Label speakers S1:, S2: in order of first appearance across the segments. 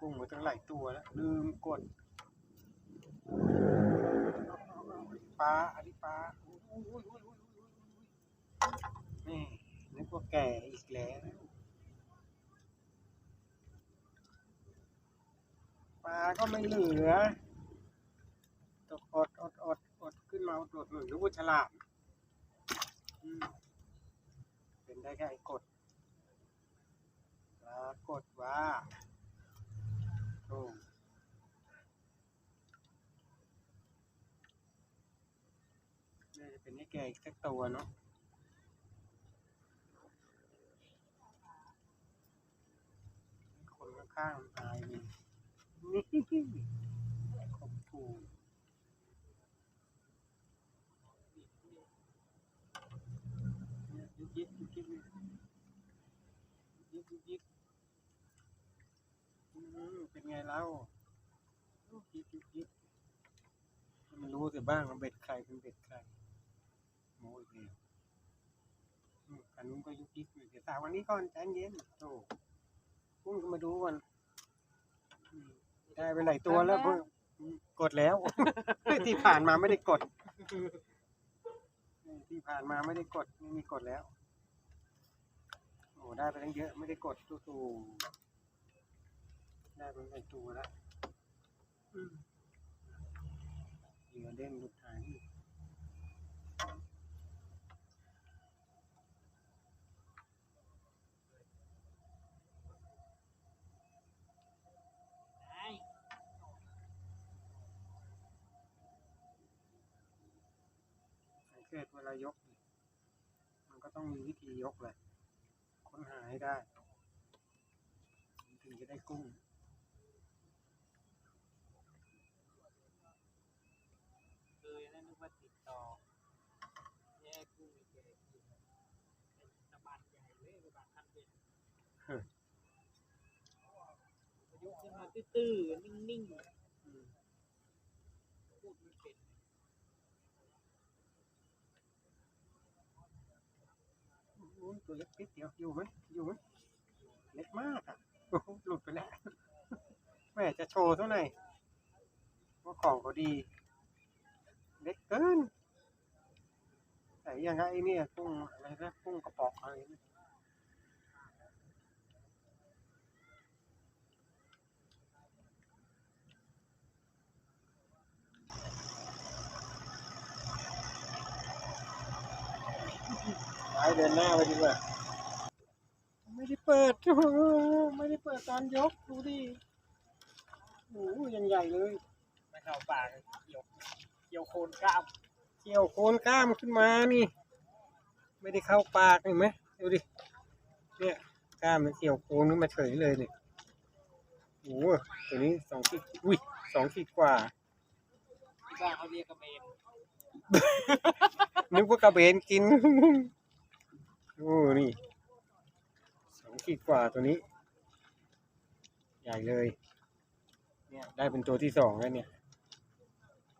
S1: กุ้งมาตั้งหลายตัวแล้วลืมกดปลาอันนี้ปลาอุ้ยอุ้ยอุ้ยอุ้ยอุ้ยอุ้ยนี่นึกว่าแก่อีกแล้วปลาก็ไม่เหลือตกอดอดอดอดขึ้นมาอดอดหรือว่าฉลามเป็นได้แค่ไอ้กดปรากฏว่า โอ้น่าจะเป็นไอ้แก่อีกสักตัวเนาะคนข้างๆตายนี่ขอบถูกเนี่ยยุกยิกยุกยิกเนี่ยยุกยิกยิกอืม เป็นไงเล่ายุกยิกยุกยิกมันรู้แต่บ้างว่าเบ็ดใครเป็นเบ็ดใครโม้อีกแล้วอืมอันนู้นก็ยุกยิกอยู่เดี๋ยวสาววันนี้ก่อนใจเย็นโอ้พุ่งมาดูก่อนอืมได้ไปหลายตัวแล้วเพิ่งกดแล้ว ที่ผ่านมาไม่ได้กด ที่ผ่านมาไม่ได้กดไม่มีกดแล้ว โอ้ได้ไปตั้งเยอะไม่ได้กดตู้ตู ได้ไปหลายตัวแล้วอืมเหยื่อเด้งหลุดหายอีก
S2: ได้
S1: สังเกตเวลายกนี่มันก็ต้องมีวิธียกแหละค้นหาให้ได้ ถึงจะได้กุ้ง
S2: เคยนั่นนึกว่า ติดต่อแย่กุ้งแย่กุ้งเป็นตะบันใหญ่เลยตะบันคันเป็นยกขึ้นมาตื้อๆนิ่ง
S1: อืม
S2: ๆพูดไม่เป็น
S1: ตัวเล็กนิดเดียวอยู่ไหมอยู่ไหมเล็กมากอะโอ้หหลุดไปแล้วแม่จะโชว์เท่าไหร่ว่าของเขาดี เล็กเกิน แต่ยังไงเนี่ยกุ้งอะไรนะกุ้งกระป๋องอะไรนะไปเดินหน้าไปดีกว่าไม่ได้เปิดโอ้โหไม่ได้เปิดตอนยกดูดิโอ้โหยังใหญ่เลย
S2: ไม่เข้าปากเลยเกี่ยวเกี่ยวโคนกล้าม
S1: เกี่ยวโคนกล้ามขึ้นมานี่ ไม่ได้เข้าปากเห็นไหมดูดิเนี่ยกล้ามมันเกี่ยวโคนขึ้นมาเฉยเลยเนี่ยโอ้โหตัวนี้สองขีดอุ้ยสองขีดกว่า
S2: ที่บ้านเขาเรียกกระเบน
S1: นึกว่ากระเบนกินโอ้นี่สองขีดกว่าตัวนี้ ใหญ่เลย เนี่ยได้เป็นตัวที่สองแล้วเนี่ย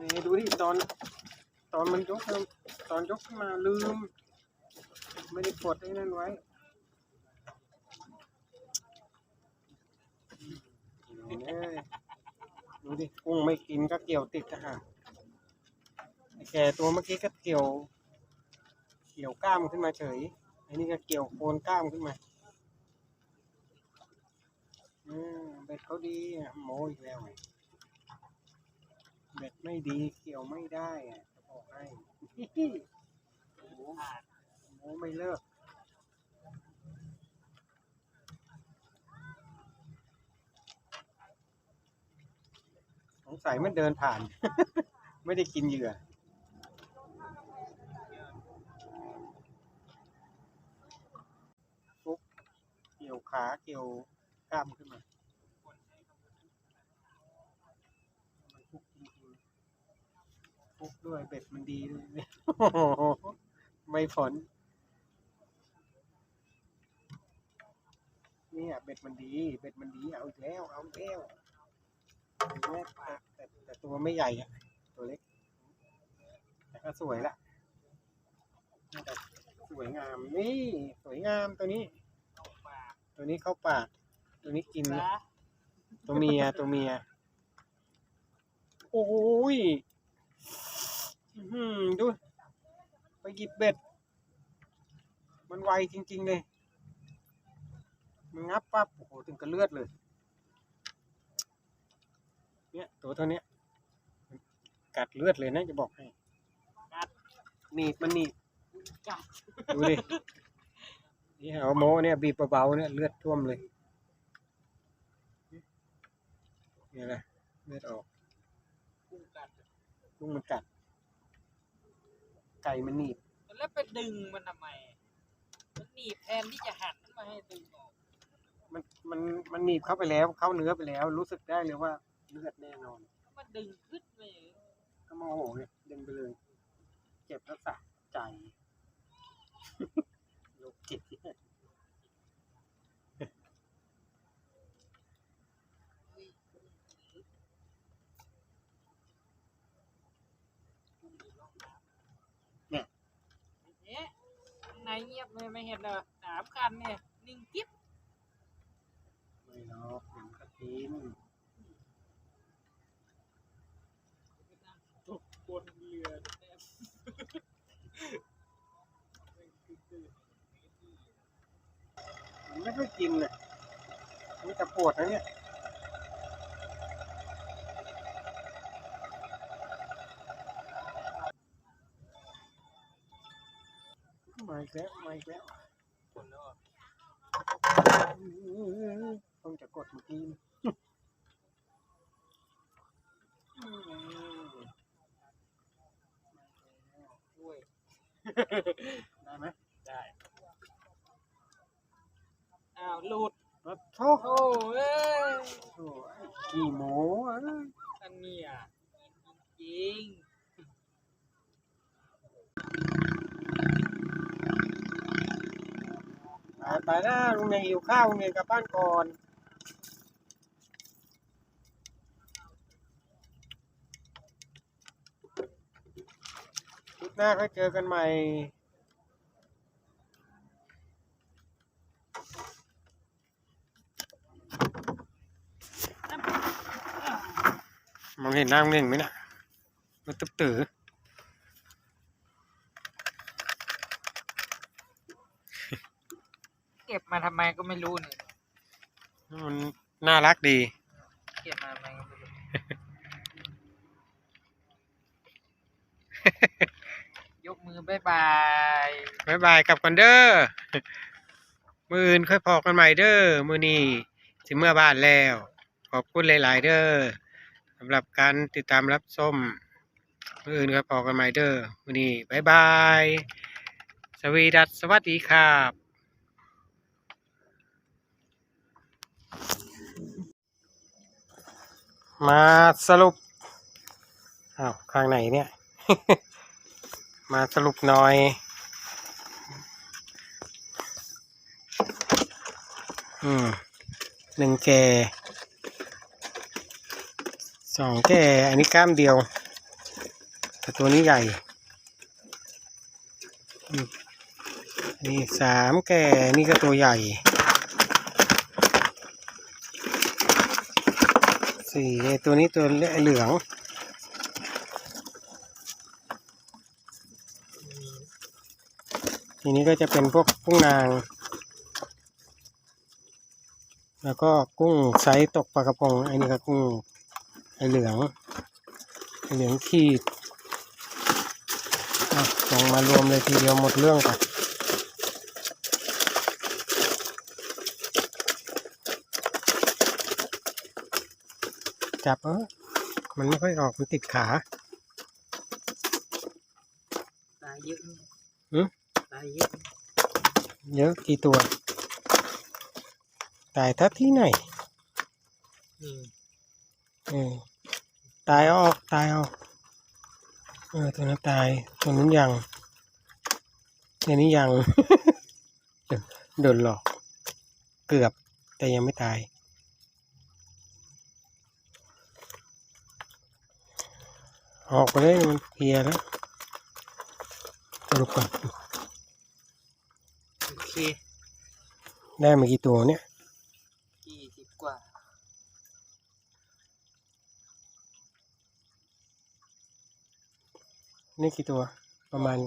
S1: นี่ดูดิตอน ตอนมันยกตอนยกขึ้นมาลืม ไม่ได้กดไอ้นั่นไว้ดูดิกุ้งไม่กินก็เกี่ยวติดนะฮะแก่ตัวเมื่อกี้ก็เกี่ยว เกี่ยวกล้ามขึ้นมาเฉยอ้นี่ก็เกี่ยวโคนกล้ามขึ้นมาอืมเบ็ดเขาดีอะโมอีกแล้วเบ็ดไม่ดีเกี่ยวไม่ได้อะ จะบอให้โอ้โหโมไม่เลิกสงสัยมันเดินผ่าน ไม่ได้กินเหยื่อฟุกเกี่ยวขาเกี่ยวกล้ามขึ้นมา มันฟุกจริงๆฟุก ด้วยเบ็ดมันดีด้วยเนี่ยโอ้โหไม่ผลเนี่ยเบ็ดมันดี เบ็ดมันดี เอาอีกแล้ว เอาอีกแล้วเอาอีกแล้วแต่แต่แต่ตัวไม่ใหญ่อะตัวเล็ก แต่ก็สวยละน่าจะสวยงามนี่สวยงามตัวนี้
S2: เข้าปาก
S1: ตัวนี้เข้าปาก ตัวนี้กิน
S2: ซะ
S1: ตัวเมียตัวเมีย โอ้ย อื้อหือดูไปหยิบเบ็ด มันไวจริง ๆ เลย มันงับปั๊บโอ้โหถึงกระเลือดเลย เนี่ยตัวเท่าเนี้ยกัดเลือดเลยนะจะบอกให้
S2: กัด
S1: หนีบมันหนีบ
S2: ดู
S1: ดินี่เอาโมเนี่ยบีบเบาๆเนี่ยเลือดท่วมเลยนี่แหละเลือดออก
S2: กุ้งกัด
S1: กุ้งมันกัด ไก่มันหนีบ
S2: แล้วไปดึงมันทำไม มันหนีบแทนที่จะหันมาให้ดึงออก
S1: มันมันมันหนีบเข้าไปแล้วเข้าเนื้อไปแล้ว รู้สึกได้เลยว่าเลือดแน่นอน
S2: มันดึงขึ้นไป
S1: ก็โมโหเนี่ยดึงไปเลย เจ็บแล้วสะใจ โรคจิตเนี่ย
S2: เอ๊ะข้างในเงียบเลยไม่เห็นเลยสามคันเนี่ยนิ่งกิ๊บ
S1: ไม่หรอกเห็นกระทิน
S2: ตกบนเรือแน่
S1: มันไม่ค่อยกินเลยมันจะปวดนะเนี่ย อีกแล้วมาอีกแล้ว
S2: คนแล้วอะ
S1: ต้องจะกดเมื่อกี้นี่อืม
S2: ด้วย
S1: ได้ไหม
S2: ได้อ้าวหลุด
S1: รถโชค
S2: โอ้เอ้ย
S1: โอ้ยกี่โมเอ้ย
S2: อันเนี้อะจริง
S1: ไปนะลุงเนียหิวข้าวลุงเนียกลับบ้านก่อนคลิปหน้าค่อยเจอกันใหม่มองเห็นหน้าลุงเนียไหมนี่ยมันตึ๊บตือ
S2: ก็บมาทำไมก็ไม่รู้นี่
S1: มันน่ารักดี
S2: เก็บมาทำไมก็ไม่รู้ยกมือบายบาย
S1: บายบายกลับกันเด้อมืออื่นค่อยพอกันใหม่เด้อมือนี้สิเมื่อบ้านแล้ว ขอบคุณหลาย ๆ เด้อสำหรับการติดตามรับชมมืออื่นค่อยพอกันใหม่เด้อมือนี้บายบายสวีดัสสวัสดีครับ มาสรุปอ้าวข้างไหนเนี่ย มาสรุปหน่อย อืมหนึ่งแก่สองแก่อันนี้กล้ามเดียวแต่ตัวนี้ใหญ่อืมอันนี่สามแก่นี่ก็ตัวใหญ่ สี่ตัวนี้ตัวเหลืองทีนี้ก็จะเป็นพวกกุ้งนาง แล้วก็กุ้งไซส์ตกปลากระพงไอ้นี่ก็กุ้งไอเหลืองเหลืองขีดอะส่งมารวมเลยทีเดียวหมดเรื่องก่อน จับเออมันไม่ค่อยออกมันติดขา
S2: ตายเยอะ
S1: หือ
S2: ตายเยอะ
S1: เยอะกี่ตัวตายทับที่ไหน
S2: อืม
S1: เออตายเอาออกตายเอาเออตัวนั้นตายตัวนั้นยังเนี่ยนี้ยัง โดนหลอก เกือบแต่ยังไม่ตาย ออกไปได้มันเพียแล้วสรุปก่อน
S2: โอเค
S1: ได้มากี่ตัวเนี่ย
S2: ยี่สิบกว่า
S1: นี่กี่ตัว ประมาณ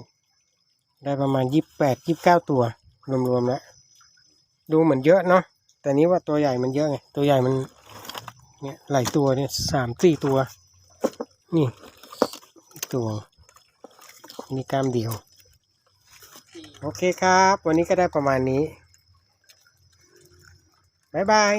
S1: ได้ประมาณยี่สิบแปดยี่สิบเก้าตัว รวมๆแล้วดูเหมือนเยอะเนาะแต่นี้ว่าตัวใหญ่มันเยอะไง ตัวใหญ่มัน เนี่ยหลายตัวเนี่ยสามสี่ตัว นี่ ตัว มีกล้ามเดียว โอเคครับ วันนี้ก็ได้ประมาณนี้ บ๊ายบาย